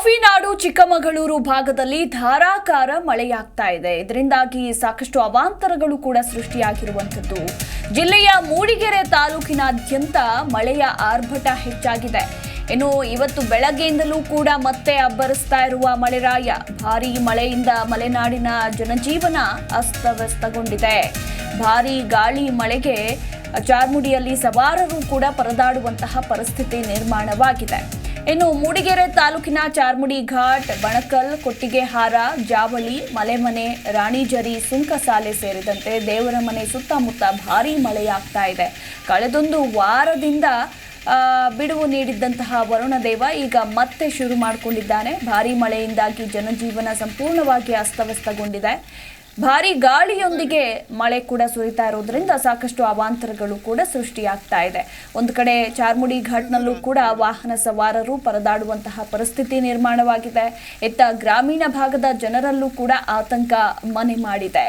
Coffee ನಾಡು ಚಿಕ್ಕಮಗಳೂರು ಭಾಗದಲ್ಲಿ ಧಾರಾಕಾರ ಮಳೆಯಾಗ್ತಾ ಇದೆ. ಇದರಿಂದಾಗಿ ಸಾಕಷ್ಟು ಅವಾಂತರಗಳು ಕೂಡ ಸೃಷ್ಟಿಯಾಗಿರುವಂಥದ್ದು. ಜಿಲ್ಲೆಯ ಮೂಡಿಗೆರೆ ತಾಲೂಕಿನಾದ್ಯಂತ ಮಳೆಯ ಆರ್ಭಟ ಹೆಚ್ಚಾಗಿದೆ. ಇನ್ನು ಇವತ್ತು ಬೆಳಗ್ಗೆಯಿಂದಲೂ ಕೂಡ ಮತ್ತೆ ಅಬ್ಬರಿಸ್ತಾ ಇರುವ ಮಳೆರಾಯ. ಭಾರೀ ಮಳೆಯಿಂದ ಮಲೆನಾಡಿನ ಜನಜೀವನ ಅಸ್ತವ್ಯಸ್ತಗೊಂಡಿದೆ. ಭಾರೀ ಗಾಳಿ ಮಳೆಗೆ ಚಾರ್ಮುಡಿಯಲ್ಲಿ ಸವಾರರು ಕೂಡ ಪರದಾಡುವಂತಹ ಪರಿಸ್ಥಿತಿ ನಿರ್ಮಾಣವಾಗಿದೆ. ಇನ್ನು ಮೂಡಿಗೆರೆ ತಾಲೂಕಿನ ಚಾರ್ಮುಡಿ ಘಾಟ್, ಬಣಕಲ್, ಕೊಟ್ಟಿಗೆಹಾರ, ಜಾವಳಿ, ಮಲೆಮನೆ, ರಾಣಿಜರಿ, ಸುಂಕಸಾಲೆ ಸೇರಿದಂತೆ ದೇವರ ಮನೆ ಸುತ್ತಮುತ್ತ ಭಾರೀ ಮಳೆಯಾಗ್ತಾ ಇದೆ. ಕಳೆದೊಂದು ವಾರದಿಂದ ಬಿಡುವು ನೀಡಿದ್ದಂತಹ ವರುಣದೇವ ಈಗ ಮತ್ತೆ ಶುರು ಮಾಡಿಕೊಂಡಿದ್ದಾನೆ. ಭಾರೀ ಮಳೆಯಿಂದಾಗಿ ಜನಜೀವನ ಸಂಪೂರ್ಣವಾಗಿ ಅಸ್ತವ್ಯಸ್ತಗೊಂಡಿದೆ. ಭಾರೀ ಗಾಳಿಯೊಂದಿಗೆ ಮಳೆ ಕೂಡ ಸುರಿತಾ ಇರೋದ್ರಿಂದ ಸಾಕಷ್ಟು ಅವಾಂತರಗಳು ಕೂಡ ಸೃಷ್ಟಿಯಾಗ್ತಾ ಇದೆ. ಒಂದು ಕಡೆ ಚಾರ್ಮುಡಿ ಘಾಟ್ನಲ್ಲೂ ಕೂಡ ವಾಹನ ಸವಾರರು ಪರದಾಡುವಂತಹ ಪರಿಸ್ಥಿತಿ ನಿರ್ಮಾಣವಾಗಿದೆ. ಇತ್ತ ಗ್ರಾಮೀಣ ಭಾಗದ ಜನರಲ್ಲೂ ಕೂಡ ಆತಂಕ ಮನೆ ಮಾಡಿದೆ.